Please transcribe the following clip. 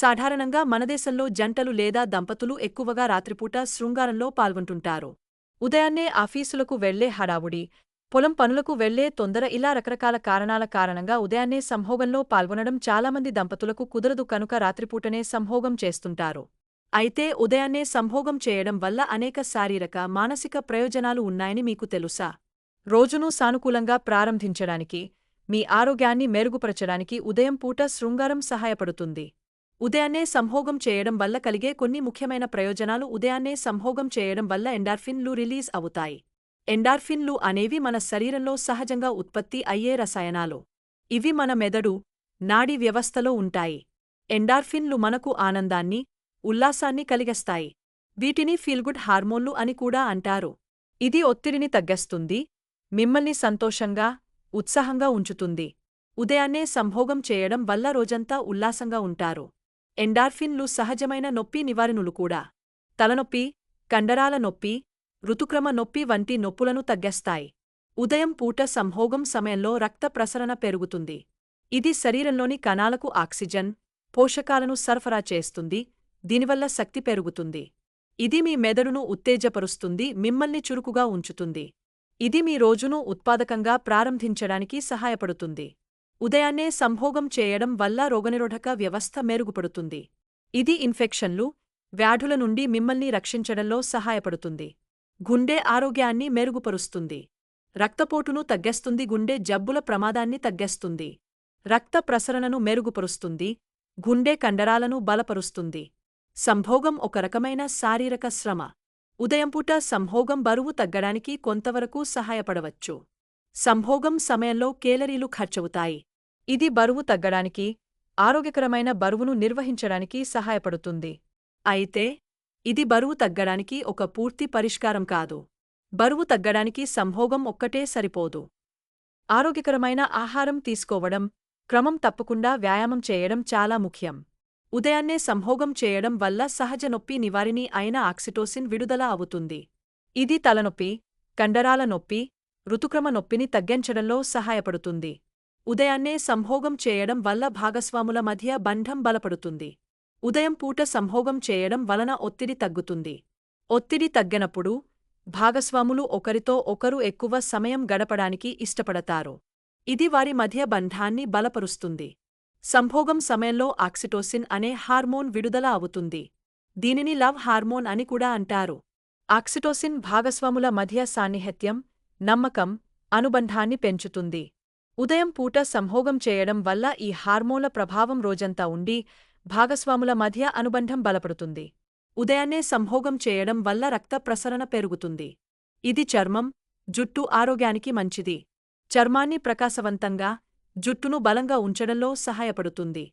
సాధారణంగా మన దేశంలో జంటలు లేదా దంపతులు ఎక్కువగా రాత్రిపూట శృంగారంలో పాల్గొంటుంటారు. ఉదయాన్నే ఆఫీసులకు వెళ్ళే హడావుడి పొలం పనులకు వెళ్ళే తొందర ఇలా రకరకాల కారణాల కారణంగా ఉదయాన్నే సంభోగంలో పాల్గొనడం చాలామంది దంపతులకు కుదరదు కనుక రాత్రిపూటనే సంభోగం చేస్తుంటారు. అయితే ఉదయాన్నే సంభోగం చేయడం వల్ల అనేక శారీరక మానసిక ప్రయోజనాలు ఉన్నాయని మీకు తెలుసా? రోజును సానుకూలంగా ప్రారంభించడానికి మీ ఆరోగ్యాన్ని మెరుగుపరచడానికి ఉదయం పూట శృంగారం సహాయపడుతుంది. ఉదయాన్నే సంభోగం చేయడం వల్ల కలిగే కొన్ని ముఖ్యమైన ప్రయోజనాలు ఉదయాన్నే సంభోగం చేయడం వల్ల ఎండార్ఫిన్లు రిలీజ్ అవుతాయి. ఎండార్ఫిన్లు అనేవి మన శరీరంలో సహజంగా ఉత్పత్తి అయ్యే రసాయనాలు. ఇవి మన మెదడు నాడీ వ్యవస్థలో ఉంటాయి. ఎండార్ఫిన్లు మనకు ఆనందాన్ని ఉల్లాసాన్ని కలిగస్తాయి. వీటిని ఫీల్గుడ్ హార్మోన్లు అని కూడా అంటారు. ఇది ఒత్తిడిని తగ్గిస్తుంది మిమ్మల్ని సంతోషంగా ఉత్సాహంగా ఉంచుతుంది. ఉదయాన్నే సంభోగం చేయడం వల్ల రోజంతా ఉల్లాసంగా ఉంటారు. ఎండార్ఫిన్లు సహజమైన నొప్పి నివారణలు కూడా. తలనొప్పి కండరాల నొప్పి ఋతుక్రమ నొప్పి వంటి నొప్పులను తగ్గేస్తాయి. ఉదయం పూట సంభోగం సమయంలో రక్త ప్రసరణ పెరుగుతుంది. ఇది శరీరంలోని కణాలకు ఆక్సిజన్ పోషకాలను సరఫరా చేస్తుంది దీనివల్ల శక్తి పెరుగుతుంది. ఇది మీ మెదడును ఉత్తేజపరుస్తుంది మిమ్మల్ని చురుకుగా ఉంచుతుంది. ఇది మీ రోజును ఉత్పాదకంగా ప్రారంభించడానికి సహాయపడుతుంది. ఉదయాన్నే సంభోగం చేయడం వల్ల రోగనిరోధక వ్యవస్థ మెరుగుపడుతుంది. ఇది ఇన్ఫెక్షన్లు వ్యాధుల నుండి మిమ్మల్ని రక్షించడంలో సహాయపడుతుంది. గుండె ఆరోగ్యాన్ని మెరుగుపరుస్తుంది. రక్తపోటును తగ్గేస్తుంది. గుండె జబ్బుల ప్రమాదాన్ని తగ్గేస్తుంది. రక్త ప్రసరణను మెరుగుపరుస్తుంది. గుండె కండరాలను బలపరుస్తుంది. సంభోగం ఒక రకమైన శారీరక శ్రమ. ఉదయంపూట సంభోగం బరువు తగ్గడానికి కొంతవరకు సహాయపడవచ్చు. సంభోగం సమయంలో కేలరీలు ఖర్చవుతాయి. ఇది బరువు తగ్గడానికి ఆరోగ్యకరమైన బరువును నిర్వహించడానికి సహాయపడుతుంది. అయితే ఇది బరువు తగ్గడానికి ఒక పూర్తి పరిష్కారం కాదు. బరువు తగ్గడానికి సంభోగం ఒక్కటే సరిపోదు. ఆరోగ్యకరమైన ఆహారం తీసుకోవడం క్రమం తప్పకుండా వ్యాయామం చేయడం చాలా ముఖ్యం. ఉదయాన్నే సంభోగం చేయడం వల్ల సహజ నొప్పి నివారిణి అయిన ఆక్సిటోసిన్ విడుదల అవుతుంది. ఇది తలనొప్పి కండరాల నొప్పి ఋతుక్రమ నొప్పిని తగ్గించడంలో సహాయపడుతుంది. ఉదయాన్నే సంభోగం చేయడం వల్ల భాగస్వాముల మధ్య బంధం బలపడుతుంది. ఉదయం పూట సంభోగం చేయడం వలన ఒత్తిడి తగ్గుతుంది. ఒత్తిడి తగ్గినప్పుడు భాగస్వాములు ఒకరితో ఒకరు ఎక్కువ సమయం గడపడానికి ఇష్టపడతారు. ఇది వారి మధ్య బంధాన్ని బలపరుస్తుంది. సంభోగం సమయంలో ఆక్సిటోసిన్ అనే హార్మోన్ విడుదల అవుతుంది. దీనిని లవ్ హార్మోన్ అని కూడా అంటారు. ఆక్సిటోసిన్ భాగస్వాముల మధ్య సాన్నిహిత్యం నమ్మకం అనుబంధాన్ని పెంచుతుంది. ఉదయం పూట సంభోగం చేయడం వల్ల ఈ హార్మోన్ల ప్రభావం రోజంతా ఉండి భాగస్వాముల మధ్య అనుబంధం బలపడుతుంది. ఉదయాన్నే సంభోగం చేయడం వల్ల రక్త ప్రసరణ పెరుగుతుంది. ఇది చర్మం జుట్టు ఆరోగ్యానికి మంచిది. చర్మాన్ని ప్రకాశవంతంగా జుట్టును బలంగా ఉంచడంలో సహాయపడుతుంది.